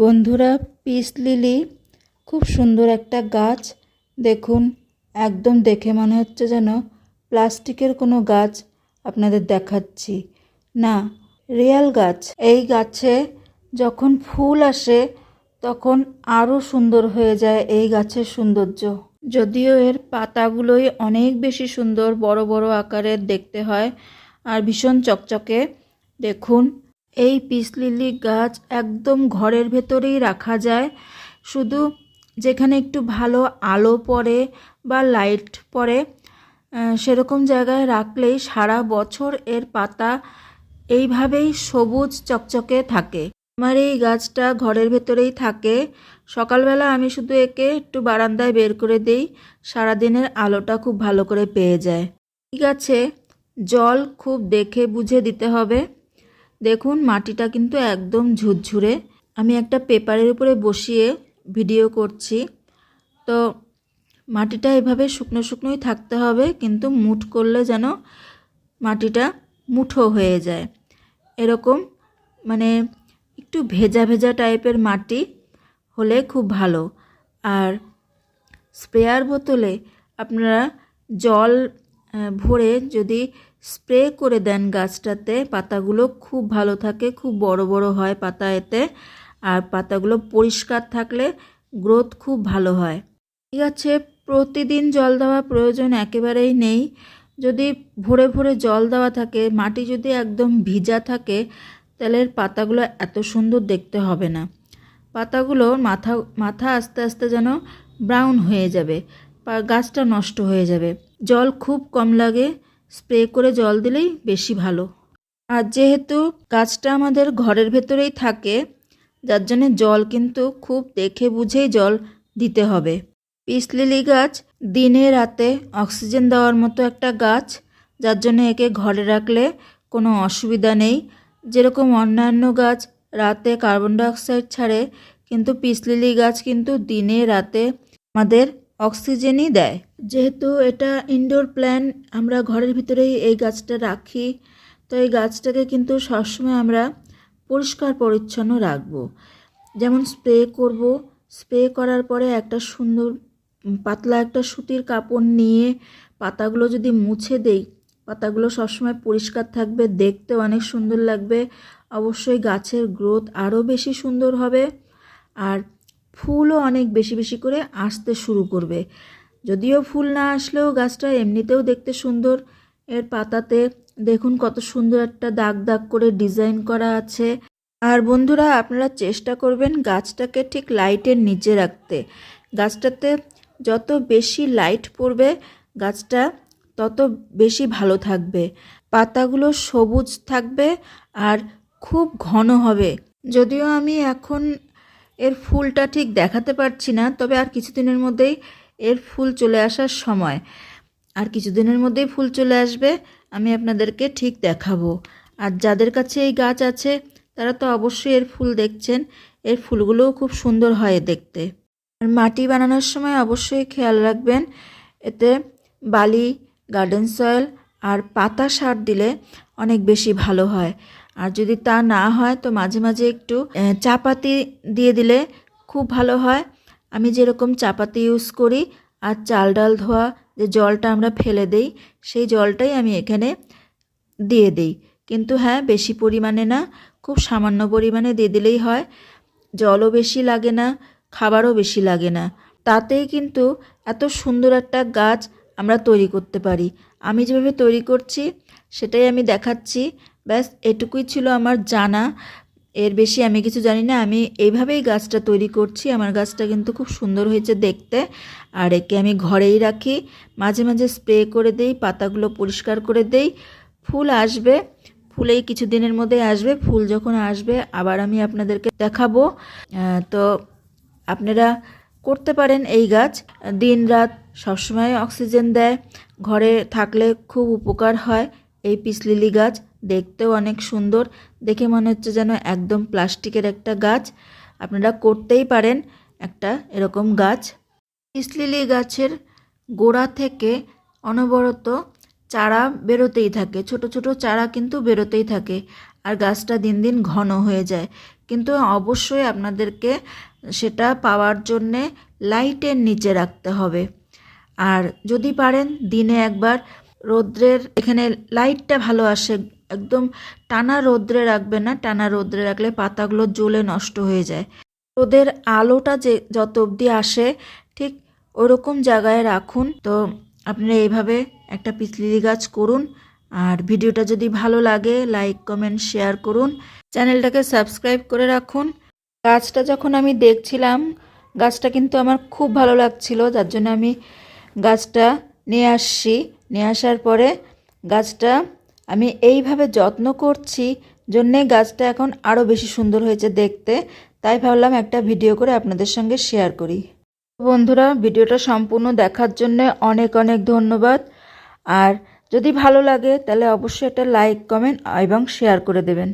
বন্ধুরা, peace lily, খুব সুন্দর একটা গাছ। দেখুন, একদম দেখে মনে হচ্ছে যেন প্লাস্টিকের কোনো গাছ আপনাদের দেখাচ্ছি। না, রিয়াল গাছ। এই গাছে যখন ফুল আসে, তখন আরও সুন্দর হয়ে যায় এই গাছের সৌন্দর্য। যদিও এর পাতাগুলোই অনেক বেশি সুন্দর, বড় বড় আকারের দেখতে হয় আর ভীষণ চকচকে। দেখুন এই পিস লিলি গাছ একদম ঘরের ভেতরেই রাখা যায়। শুধু যেখানে একটু ভালো আলো পড়ে বা লাইট পড়ে সেরকম জায়গায় রাখলেই সারা বছর এর পাতা এইভাবেই সবুজ চকচকে থাকে। আমার এই গাছটা ঘরের ভেতরেই থাকে। সকালবেলা আমি শুধু একে একটু বারান্দায় বের করে দিই, সারাদিনের আলোটা খুব ভালো করে পেয়ে যায়। এই গাছে জল খুব দেখে বুঝে দিতে হবে। দেখুন, মাটিটা কিন্তু একদম ঝুরঝুরে। আমি একটা পেপারের উপরে বসিয়ে ভিডিও করছি। তো মাটিটা এভাবে শুকনো শুকনোই থাকতে হবে, কিন্তু মুঠ করলে যেন মাটিটা মুঠো হয়ে যায়। এরকম মানে একটু ভেজা ভেজা টাইপের মাটি হলে খুব ভালো। আর স্প্রেয়ার বোতলে আপনারা জল ভরে যদি স্প্রে করে দেন গাছটাতে। পাতাগুলো খুব ভালো থাকে, খুব বড় বড় হয় পাতা এতে। আর পাতাগুলো পরিষ্কার থাকলে গ্রোথ খুব ভালো হয়। ঠিক আছে, প্রতিদিন জল দেওয়া প্রয়োজন একেবারেই নেই। যদি ভোরে ভোরে জল দেওয়া থাকে, মাটি যদি একদম ভিজা থাকে, তাহলে পাতাগুলো এত সুন্দর দেখতে হবে না। পাতাগুলো মাথা মাথা আস্তে আস্তে যেন ব্রাউন হয়ে যাবে গাছটা নষ্ট হয়ে যাবে। জল খুব কম লাগে। স্প্রে করে জল দিলেই বেশি ভালো। আর যেহেতু গাছটা আমাদের ঘরের ভেতরেই থাকে, যার জন্য জল কিন্তু খুব দেখে বুঝেই জল দিতে হবে। পিস লিলি গাছ দিনে রাতে অক্সিজেন দেওয়ার মতো একটা গাছ, যার জন্য একে ঘরে রাখলে কোনো অসুবিধা নেই। যেরকম অন্যান্য গাছ রাতে কার্বন ডাইঅক্সাইড ছাড়ে, কিন্তু পিস লিলি গাছ কিন্তু দিনে রাতে আমাদের অক্সিজেনই দেয়। যেহেতু এটা ইনডোর প্ল্যান আমরা ঘরের ভিতরেই এই গাছটা রাখি। তো এই গাছটাকে কিন্তু সবসময় আমরা পরিষ্কার পরিচ্ছন্ন রাখব। যেমন স্প্রে করব। স্প্রে করার পরে একটা সুন্দর পাতলা একটা সুতির কাপড় নিয়ে পাতাগুলো যদি মুছে দেই, পাতাগুলো সবসময় পরিষ্কার থাকবে, দেখতে অনেক সুন্দর লাগবে। অবশ্যই গাছের গ্রোথ আরও বেশি সুন্দর হবে। আর ফুলও অনেক বেশি বেশি করে আসতে শুরু করবে। যদিও ফুল না আসলেও গাছটা এমনিতেও দেখতে সুন্দর। এর পাতাতে দেখুন কত সুন্দর একটা দাগ দাগ করে ডিজাইন করা আছে। আর বন্ধুরা, আপনারা চেষ্টা করবেন গাছটাকে ঠিক লাইটের নিচে রাখতে। গাছটাতে যত বেশি লাইট পড়বে, গাছটা তত বেশি ভালো থাকবে। পাতাগুলো সবুজ থাকবে আর খুব ঘন হবে। যদিও আমি এখন এর ফুলটা ঠিক দেখাতে পারছি না, তবে আর কিছুদিনের মধ্যেই এর ফুল চলে আসার সময়। আর কিছুদিনের মধ্যেই ফুল চলে আসবে, আমি আপনাদেরকে ঠিক দেখাবো। আর যাদের কাছে এই গাছ আছে, তারা তো অবশ্যই এর ফুল দেখছেন। এর ফুলগুলোও খুব সুন্দর হয় দেখতে। আর মাটি বানানোর সময় অবশ্যই খেয়াল রাখবেন, এতে বালি, গার্ডেন সয়েল আর পাতা সার দিলে অনেক বেশি ভালো হয়। আর যদি তা না হয়, তো মাঝে মাঝে একটু চাপাতি দিয়ে দিলে খুব ভালো হয়। আমি যেরকম চাপাতি ইউজ করি, আর চাল ডাল ধোয়া যে জলটা আমরা ফেলে দেই, সেই জলটাই আমি এখানে দিয়ে দিই। কিন্তু হ্যাঁ বেশি পরিমাণে না, খুব সামান্য পরিমাণে দিয়ে দিলেই হয়। জলও বেশি লাগে না, খাবারও বেশি লাগে না। তাতেই কিন্তু এত সুন্দর একটা গাছ আমরা তৈরি করতে পারি। আমি যেভাবে তৈরি করছি, সেটাই আমি দেখাচ্ছি। ব্যাস, এটুকুই ছিল আমার জানা। এর বেশি আমি কিছু জানি না। আমি এইভাবেই গাছটা তৈরি করছি। আমার গাছটা কিন্তু খুব সুন্দর হয়েছে দেখতে। আর একে আমি ঘরেই রাখি। মাঝে মাঝে স্প্রে করে দেই, পাতাগুলো পরিষ্কার করে দেই। ফুল আসবে, ফুলেই কিছু দিনের মধ্যে আসবে। ফুল যখন আসবে, আবার আমি আপনাদেরকে দেখাবো। তো আপনারা করতে পারেন এই গাছ। দিন রাত সবসময় অক্সিজেন দেয়। ঘরে থাকলে খুব উপকার হয় এই পিস লিলি গাছ। দেখতেও অনেক সুন্দর। দেখে মনে হচ্ছে যেন একদম প্লাস্টিকের একটা গাছ। আপনারা করতেই পারেন একটা এরকম গাছ। পিস লিলি গাছের গোড়া থেকে অনবরত চারা বেরোতেই থাকে। ছোট ছোট চারা কিন্তু বেরোতেই থাকে আর গাছটা দিন দিন ঘন হয়ে যায়। কিন্তু অবশ্যই আপনাদেরকে সেটা পাওয়ার জন্যে লাইটের নিচে রাখতে হবে। আর যদি পারেন, দিনে একবার রৌদ্রের এখানে লাইটটা ভালো আসে একদম টানা রৌদ্রে রাখবে না, টানা রৌদ্রে রাখলে পাতাগুলো জ্বলে নষ্ট হয়ে যায়। রোদের আলোটা যে যত অবধি আসে, ঠিক ওরকম জায়গায় রাখুন। তো আপনারা এইভাবে একটা পিচলিলি গাছ করুন। আর ভিডিওটা যদি ভালো লাগে, লাইক, কমেন্ট, শেয়ার করুন। চ্যানেলটাকে সাবস্ক্রাইব করে রাখুন। গাছটা যখন আমি দেখছিলাম, গাছটা কিন্তু আমার খুব ভালো লাগছিল। যার জন্য আমি গাছটা নিয়ে আসছি। নিয়ে আসার পরে গাছটা আমি এইভাবে যত্ন করছি জন্যে গাছটা এখন আরও বেশি সুন্দর হয়েছে দেখতে। তাই ভাবলাম একটা ভিডিও করে আপনাদের সঙ্গে শেয়ার করি। বন্ধুরা, ভিডিওটা সম্পূর্ণ দেখার জন্য অনেক অনেক ধন্যবাদ। আর যদি ভালো লাগে, তাহলে অবশ্যই একটা লাইক কমেন্ট এবং শেয়ার করে দেবেন।